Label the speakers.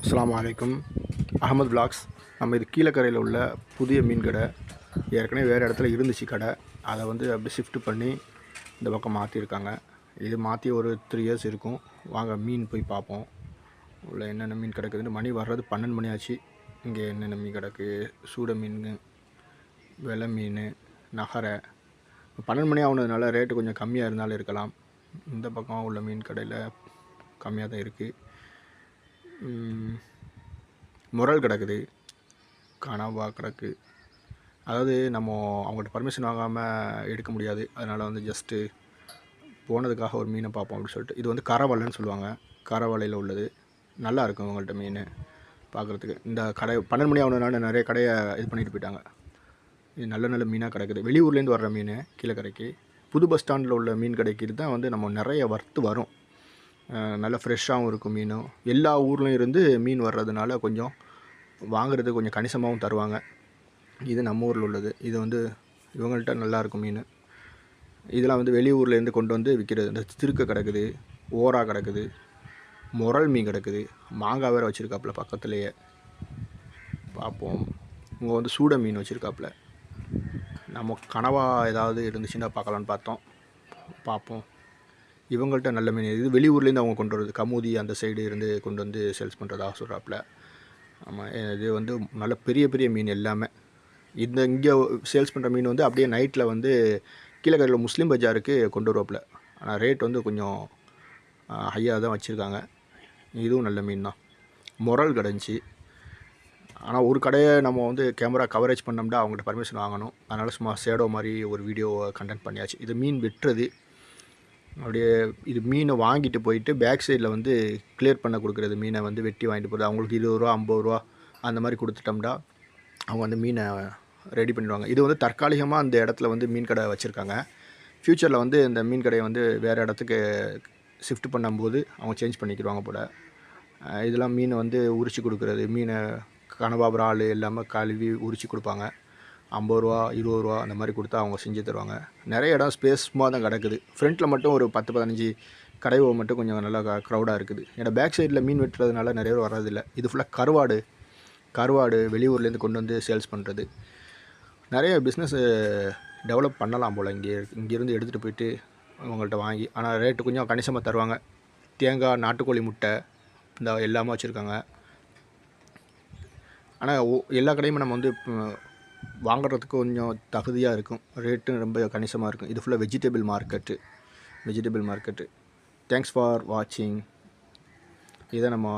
Speaker 1: அஸ்லாம் வலைக்கும் அகமது பிளாக்ஸ் நம்ம இது கீழக்கரையில் உள்ள புதிய மீன் கடை. ஏற்கனவே வேறு இடத்துல இருந்துச்சு கடை. அதை வந்து அப்படி ஷிஃப்ட் பண்ணி இந்த பக்கம் மாற்றிருக்காங்க இது மாற்றி ஒரு த்ரீ இயர்ஸ் இருக்கும். வாங்க மீன் போய் பார்ப்போம். உள்ள என்னென்ன மீன் கிடக்குதுன்னு. மணி வர்றது பன்னெண்டு மணி ஆச்சு. இங்கே என்னென்ன மீன் கிடக்கு? சூட மீன் வெலை மீன் நகரை. பன்னெண்டு மணி ஆகுனதுனால ரேட்டு கொஞ்சம் கம்மியாக இருந்தாலும் இருக்கலாம். இந்த பக்கம் உள்ள மீன் கடையில் கம்மியாக தான் இருக்குது முரல் கிடக்குது. கனவா கிடக்கு. அதாவது நம்ம அவங்கள்ட்ட பர்மிஷன் வாங்காமல் எடுக்க முடியாது. அதனால் வந்து ஜஸ்ட்டு போனதுக்காக ஒரு மீனை பார்ப்போம் அப்படின்னு சொல்லிட்டு. இது வந்து கரவலைன்னு சொல்லுவாங்க. கரவலையில் உள்ளது. நல்லா இருக்கும் அவங்கள்ட்ட மீன் பார்க்குறதுக்கு. இந்த கடை பன்னெண்டு மணி ஆகுனதுனால நிறைய கடையை இது பண்ணிட்டு போயிட்டாங்க. இது நல்ல நல்ல மீனாக கிடக்குது. வெளியூர்லேருந்து வர்ற மீன் கீழே கரைக்கு புது பஸ் ஸ்டாண்டில் உள்ள மீன் கடைக்கு தான் வந்து நம்ம நிறைய வறுத்து வரும். நல்லா ஃப்ரெஷ்ஷாகவும் இருக்கும் மீனும் எல்லா ஊர்லேயும் இருந்து மீன் வர்றதுனால கொஞ்சம் வாங்குறது கொஞ்சம் கணிசமாகவும் தருவாங்க. இது நம்ம ஊரில் உள்ளது. இது வந்து இவங்கள்ட்ட நல்லாயிருக்கும் மீன். இதெல்லாம் வந்து வெளியூர்லேருந்து கொண்டு வந்து விற்கிறது இந்த திருக்க கிடக்குது ஓரா கிடக்குது முரல் மீன் கிடக்குது. மாங்காய் வேறு வச்சுருக்காப்புல பக்கத்துலேயே. பார்ப்போம். இங்கே வந்து சூட மீன் வச்சுருக்காப்புல. நம்ம கனவாக ஏதாவது இருந்துச்சுன்னா பார்க்கலான்னு பார்த்தோம். பார்ப்போம். இவங்கள்ட்ட நல்ல மீன். இது வெளியூர்லேருந்து அவங்க கொண்டு வரது கமுதி அந்த சைடு இருந்து கொண்டு வந்து சேல்ஸ் பண்ணுறதாக சொல்கிறாப்புல ஆமாம் இது வந்து நல்ல பெரிய பெரிய மீன் எல்லாமே. இந்த இங்கே சேல்ஸ் பண்ணுற மீன் வந்து அப்படியே நைட்டில் வந்து கீழக்கரையில் முஸ்லீம் பஜாருக்கு கொண்டு வருவாப்பில் ஆனால் ரேட் வந்து கொஞ்சம் ஹையாக தான் வச்சுருக்காங்க. இதுவும் நல்ல மீன் தான். முரல் கடைஞ்சி. ஆனால் ஒரு கடையை நம்ம வந்து கேமரா கவரேஜ் பண்ணோம்னா அவங்கள்ட்ட பர்மிஷன் வாங்கணும். அதனால் சும்மா சேடோ மாதிரி ஒரு வீடியோ கண்டென்ட் பண்ணியாச்சு. இது மீன் வெட்டுறது அப்படியே இது மீனை வாங்கிட்டு போயிட்டு பேக் சைடில் வந்து கிளியர் பண்ண கொடுக்குறது மீனை வந்து வெட்டி வாங்கிட்டு போகிறது அவங்களுக்கு இருபது ரூபா ஐம்பது ரூபா அந்த மாதிரி கொடுத்துட்டோம்னா அவங்க வந்து மீனை ரெடி பண்ணிடுவாங்க. இது வந்து தற்காலிகமாக அந்த இடத்துல வந்து மீன் கடை வச்சுருக்காங்க. ஃப்யூச்சரில் வந்து இந்த மீன் கடையை வந்து வேறு இடத்துக்கு ஷிஃப்ட் பண்ணும்போது அவங்க சேஞ்ச் பண்ணிக்கிடுவாங்க போல். இதெல்லாம் மீனை வந்து உரிச்சு கொடுக்குறது. மீனை கனவா ஆள் எல்லாமே கழுவி உரிச்சு கொடுப்பாங்க. ஐம்பது ரூபா இருபது ரூபா அந்த மாதிரி கொடுத்தா அவங்க செஞ்சு தருவாங்க. நிறைய இடம் ஸ்பேஸ்மாக தான் கிடக்குது. ஃப்ரண்ட்டில் மட்டும் ஒரு பத்து பதினஞ்சு கடைவோ மட்டும் கொஞ்சம் நல்லா க்ரௌடாக இருக்குது. ஏன்னா பேக் சைடில் மீன் வெட்டுறதுனால நிறைய பேர் வர்றதில்லை. இது ஃபுல்லாக கருவாடு கருவாடு வெளியூர்லேருந்து கொண்டு வந்து சேல்ஸ் பண்ணுறது நிறைய பிஸ்னஸ் டெவலப் பண்ணலாம் போல் இங்கே இங்கேருந்து எடுத்துகிட்டு போயிட்டு அவங்கள்ட்ட வாங்கி ஆனால் ரேட்டு கொஞ்சம் கணிசமாக தருவாங்க. தேங்காய் நாட்டுக்கோழி முட்டை இந்த எல்லாமே வச்சுருக்காங்க. ஆனால் எல்லா கடையுமே நம்ம வந்து வாங்குறதுக்கு கொஞ்சம் தகுதியாக இருக்கும். ரேட்டும் ரொம்ப கணிசமாக இருக்கும். இது ஃபுல்லாக vegetable market vegetable market thanks for வாட்சிங் இதை நம்ம